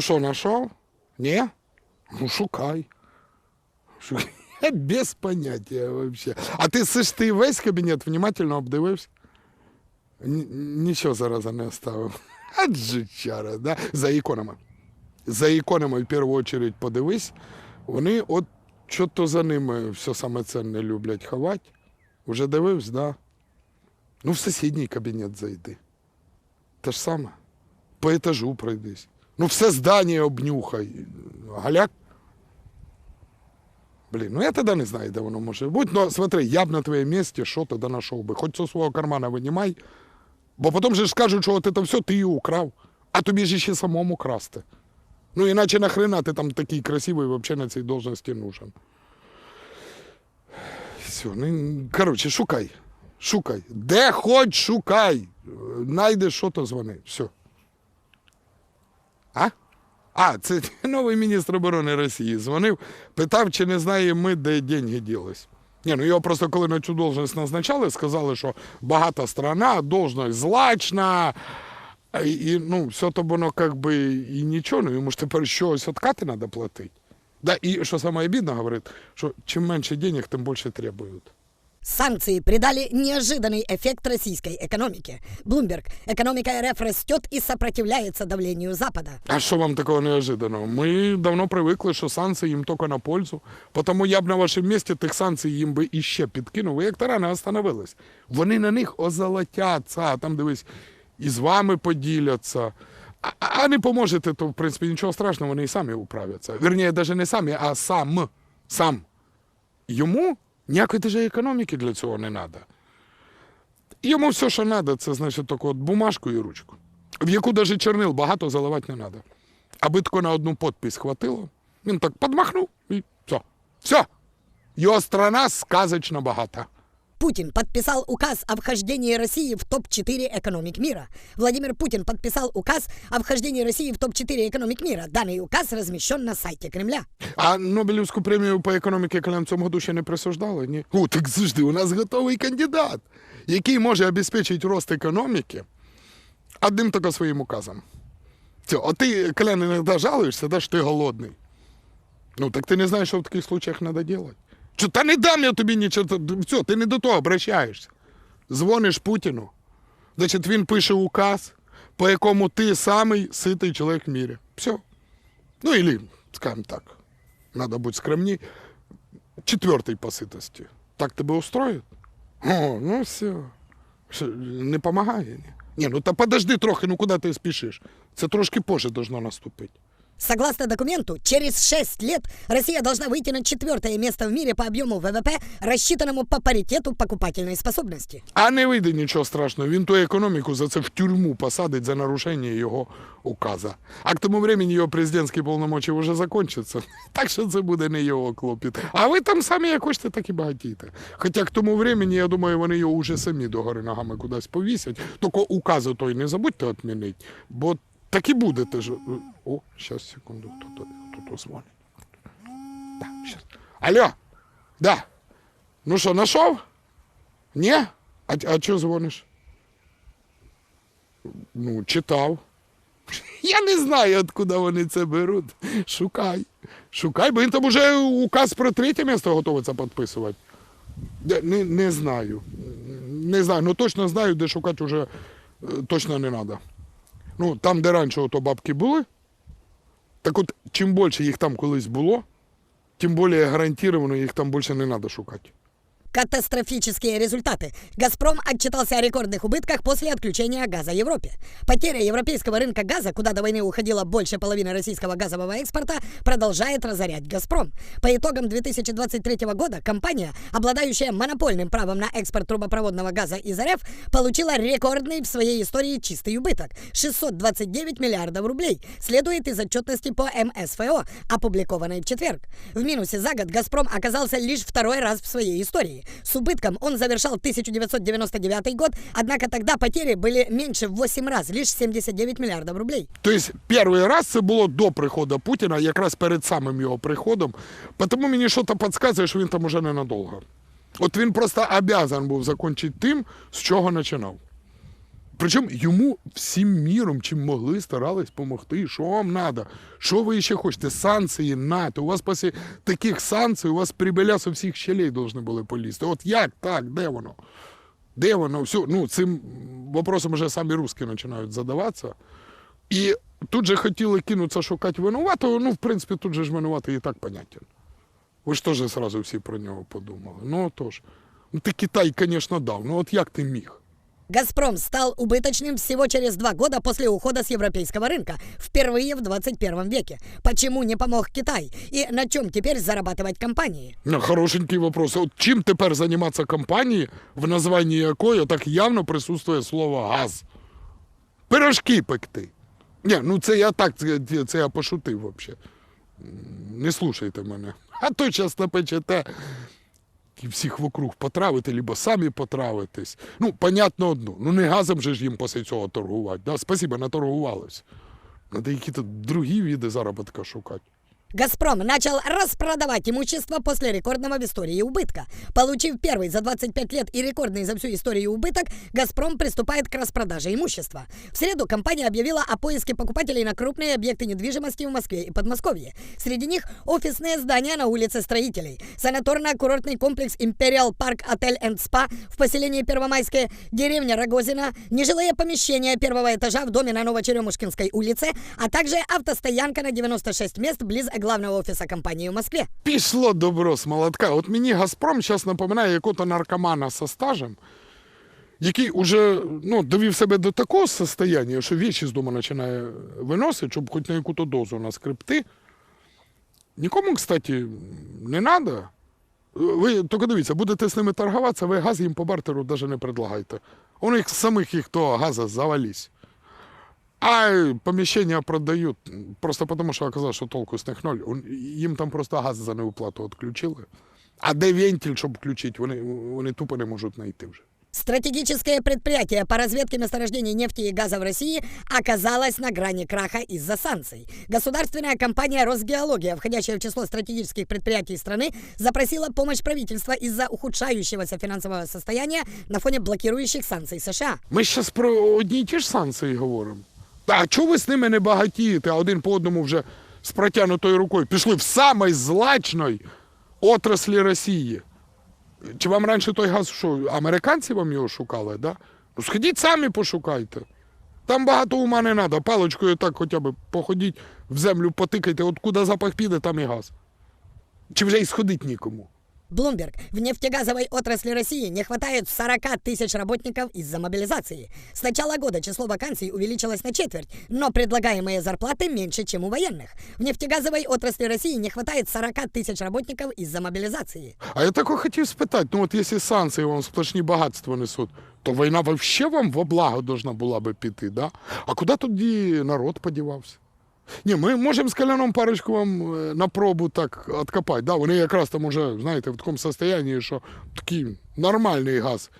Ну що, знайшов? Ні? Ну шукай. Без поняття вообще. А ти сиш ти весь кабінет внимательно обдивився? Ні- Нічого зараз не оставив. От жичара, да? За іконами. За іконами в першу чергу подивись. Вони от що-то за ними все саме ценне люблять ховати. Уже дивився, да? Ну, в сусідній кабінет зайди. Те ж саме. По етажу пройдись. Ну, все здання обнюхай. Галяк. Блін, ну я тоді не знаю, де воно може бути. Ну, смотри, я б на твоєму місці що тоді знайшов би? Хоч з свого кармана винімай, бо потім же скажуть, що от це все ти украв, а тобі ж ще самому красти. Ну, іначе нахрена ти там такий красивий взагалі на цій должності нужен. Все, ну, коротше, шукай. Шукай. Де хоч шукай. Найдеш що, то дзвони. Все. А? А, це новий міністр оборони Росії дзвонив, питав, чи не знає ми, де деньги ділись. Ні, ну його просто коли на цю должність назначали, сказали, що багата страна, должність злачна, і, ну, все то воно как би і нічого, ну йому ж тепер щось откати треба платити. Да, і що саме обідно говорить, що чим менше денег, тим більше требують. Санкции придали неожиданный эффект российской экономике. Bloomberg. Экономика РФ растет и сопротивляется давлению Запада. А що вам такого неожиданного? Ми давно привикли, що санкції їм тільки на пользу. Тому я б на вашому місці тих санкцій їм би іще підкинув. Ви як тара не остановились. Вони на них озолотяться, а там дивись, і з вами поділяться. А, а не поможете, то в принципі нічого страшного, вони і самі управляться. Вірніше, навіть не самі, а сам. Сам. Йому ніякої даже економіки для цього не треба. Йому все, що треба, це значить таку от бумажку і ручку, в яку навіть чернил багато заливати не треба. Аби тільки на одну подпись хватило, він так подмахнув і все. Все. Його страна сказочно багата. Путин подписал указ о вхождении России в топ-4 экономик мира. Владимир Путин подписал указ о вхождении России в топ-4 экономик мира. Данный указ размещен на сайте Кремля. А Нобелівську премію по економіці коли в цьому году ще не присуждали, ні? О, так завжди, у нас готовий кандидат, який може обезпечити рост економіки одним тільки своїм указом. Все, а ти, коли іноді жалуєшся, да, що ти голодний. Ну, так ти не знаєш, що в таких случаях треба робити. Що, та не дам я тобі нічого. Все, ти не до того обращаєшся. Дзвониш Путіну. Значить, він пише указ, по якому ти самий ситий чоловік в мірі. Все. Ну, или, скажем так, надо быть скромней, четвертый по сытости. Так тебе устроит? О, ну все. Що, не помагає? Ні? Ні, ну та подожди трохи, ну куди ти спішиш? Це трошки позже должно наступити. Согласно документу, через 6 лет Россия должна выйти на четвертое место в мире по объему ВВП, рассчитанному по паритету покупательной способности. А не вийде нічого страшного. Він ту економіку за це в тюрму посадить за нарушення його указа. А к тому времени його президентські повномочі вже закончаться. Так що це буде не його клопіт. А ви там самі як хочете, так і багатійте. Хоча к тому времени, я думаю, вони його вже самі догори ногами кудись повісять. Тільки указу той не забудьте відмінити, бо так і будете ж. О, зараз, секунду, хто то дзвонить. Алло, да. Ну що, знайшов? Ні? А, а чого дзвониш? Ну, читав. Я не знаю, откуда вони це беруть. Шукай. Шукай, бо він там уже указ про третє місце готовиться підписувати. Не, не знаю. Не знаю. Ну точно знаю, де шукати вже е, точно не треба. Ну, там, де раніше ото бабки були, так от чим більше їх там колись було, тим більше гарантовано їх там більше не треба шукати. Катастрофические результаты. «Газпром» отчитался о рекордных убытках после отключения газа Европе. Потеря европейского рынка газа, куда до войны уходила больше половины российского газового экспорта, продолжает разорять «Газпром». По итогам 2023 года компания, обладающая монопольным правом на экспорт трубопроводного газа из РФ, получила рекордный в своей истории чистый убыток – 629 миллиардов рублей, следует из отчетности по МСФО, опубликованной в четверг. В минусе за год «Газпром» оказался лишь второй раз в своей истории. С убытком он завершал 1999 год, однако тогда потери были меньше в 8 раз, лишь 79 миллиардов рублей. То есть первый раз це було до приходу Путіна, якраз перед самим його приходом. Тому мені щось підказує, що він там уже ненадовго. От він просто обязан був закінчити тим, з чого починав. Причому йому всім міром, чим могли, старались допомогти. Що вам треба? Що ви ще хочете? Санкції НАТО. У вас після таких санкцій у вас прибиля з всіх щелей повинні були полізти. От як так? Де воно? Де воно? Все, ну, цим вопросом вже самі русські починають задаватися. І тут же хотіли кинутися шукати винуватого. Ну, в принципі, тут же ж винуватий і так понятен. Ви ж теж зразу всі про нього подумали. Ну отож. Ну ти Китай, звісно, дав. Ну от як ти міг? «Газпром» стал убыточным всего через два года после ухода с европейского рынка, впервые в 21 веке. Почему не помог Китай? И на чем теперь зарабатывать компании? Ну, Хорошенький вопрос. От чим тепер займатися компанії, в названні якої так явно присутствує слово газ? Пирожки пекти. Ні, ну це я так, це, це я пошутив взагалі. Не слушайте мене. А то зараз напечете і всіх вокруг потравити, либо самі потравитись. Ну, понятно одно. Ну не газом же ж їм після цього торгувати. Да? Спасибо, наторгувались. Надо якісь другі види заробітка шукати. «Газпром» начал распродавать имущество после рекордного в истории убытка. Получив первый за 25 лет и рекордный за всю историю убыток, «Газпром» приступает к распродаже имущества. В среду компания объявила о поиске покупателей на крупные объекты недвижимости в Москве и Подмосковье. Среди них офисные здания на улице Строителей, санаторно-курортный комплекс «Империал Парк Отель энд Спа» в поселении Первомайское, деревня Рогозина, нежилые помещения первого этажа в доме на Новочеремушкинской улице, а также автостоянка на 96 мест близ главного офиса компании в Москве. Пішло добро з молотка. От мені Газпром зараз напоминає якого-то наркомана со стажем, який уже ну, довів себе до такого состояння, що вічі з дому починає виносити, щоб хоч на яку-то дозу наскребти. Нікому, кстати, не треба. Ви тільки дивіться, будете з ними торгуватися, ви газ їм по бартеру навіть не предлагайте. У них самих їх того газа завались. А поміщення продають просто тому, що оказалось, що толку з них ноль. Он- Їм там просто газ за неуплату відключили. А де вентиль, щоб включити, вони, вони тупо не можуть знайти вже. Стратегическое предприятие по разведке месторождений нефти и газа в России оказалось на грани краха из-за санкций. Государственная компания «Росгеология», входящая в число стратегических предприятий страны, запросила помощь правительства из-за ухудшающегося финансового состояния на фоне блокирующих санкций США. Ми ж зараз про одні й ті ж санкції говоримо. А чого ви з ними не багатієте, а один по одному вже з протягнутою рукою пішли в самій злачної отраслі Росії? Чи вам раніше той газ, що американці вам його шукали, да? Ну сходіть самі пошукайте. Там багато ума не треба. Паличкою так хоча б походіть в землю, потикайте, от куди запах піде, там і газ. Чи вже і сходить нікому? Bloomberg. В нефтегазовой отрасли России не хватает 40 тысяч работников из-за мобилизации. С начала года число вакансий увеличилось на четверть, но предлагаемые зарплаты меньше, чем у военных. В нефтегазовой отрасли России не хватает 40 тысяч работников из-за мобилизации. А я тако хотів спитати, ну от якщо санкції вам сплошні багатства несуть, то війна вообще вам во благо должна була би піти, да? А куди тоді народ подівався? Ні, ми можемо з каляном парочку вам е, на пробу так откопати. Да? Вони якраз там уже, знаєте, в такому состоянні, що такий нормальний газ.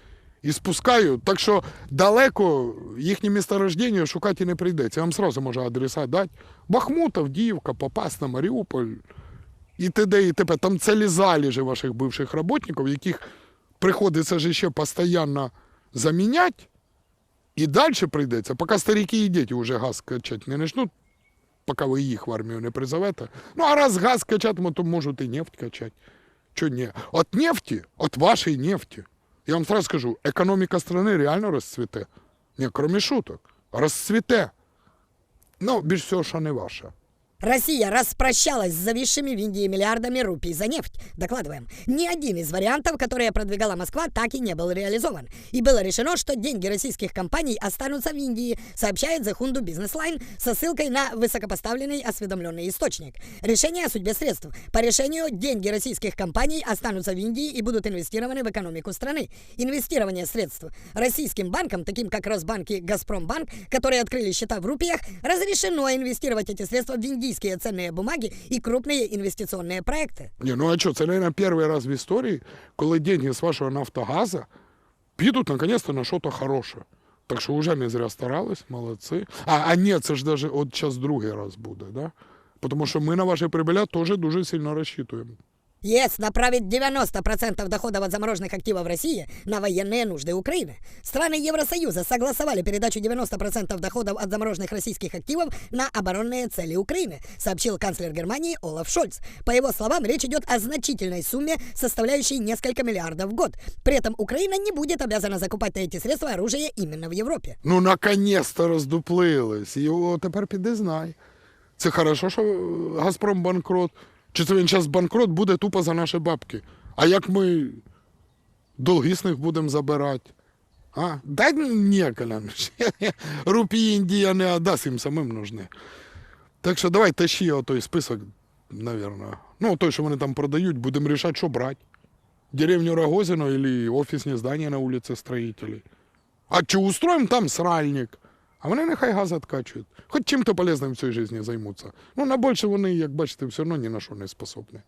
І спускають, так що далеко їхнє місторождення шукати не прийдеться. Я вам сразу можу адреса дати. Бахмут, Авдіївка, Попасна, Маріуполь і т.д. і т.п. Там цілі залежі ваших бивших работників, яких приходиться же ще постійно заміняти, і далі прийдеться, поки старики і діти вже газ качати не почнуть, поки ви їх в армію не призовете. Ну, а раз газ качатимуть, то можуть і нефть качати. Чого ні? От нефті, от вашої нефті, я вам сразу скажу, економіка країни реально розцвіте. Ні, крім шуток, розцвіте. Ну, більш всього, що не ваша. Россия распрощалась с зависшими в Индии миллиардами рупий за нефть. Докладываем. Ни один из вариантов, которые продвигала Москва, так и не был реализован. И было решено, что деньги российских компаний останутся в Индии, сообщает The Hundu Business Line со ссылкой на высокопоставленный осведомленный источник. Решение о судьбе средств. По решению деньги российских компаний останутся в Индии и будут инвестированы в экономику страны. Инвестирование средств российским банкам, таким как Росбанк и Газпромбанк, которые открыли счета в рупиях, разрешено инвестировать эти средства в индийские ценные бумаги и крупные инвестиционные проекты. Ні, ну а що, це, наверное, перший раз в історії, коли деньги з вашого Нафтогаза підуть наконец-то на щось хороше. Так що вже не зря старались, молодці. А, а ні, це ж даже от зараз другий раз буде, да? Тому що ми на ваші прибиля теж дуже сильно розчитуємо. ЕС направит 90% доходов от замороженных активов России на военные нужды Украины. Страны Евросоюза согласовали передачу 90% доходов от замороженных российских активов на оборонные цели Украины, сообщил канцлер Германии Олаф Шольц. По его словам, речь идет о значительной сумме, составляющей несколько миллиардов в год. При этом Украина не будет обязана закупать на эти средства оружие именно в Европе. Ну, наконец-то роздуплились. І о, тепер піди знай. Це хорошо, е, Газпром банкрот. Чи це він зараз банкрот буде тупо за наші бабки? А як ми долги з них будемо забирати? А? Дай ні, Колян. Рупії Індія не отдасть їм самим нужны. Так що давай тащи отой список, наверное. Ну, той, що вони там продають, будемо рішати, що брати. Деревню Рогозину или офисные здания на улице строителей. А че устроим там сральник? А вони нехай газ откачують. Хоч чим-то полезним в цій житті займуться. Ну, на більше вони, як бачите, все одно ні на що не способні.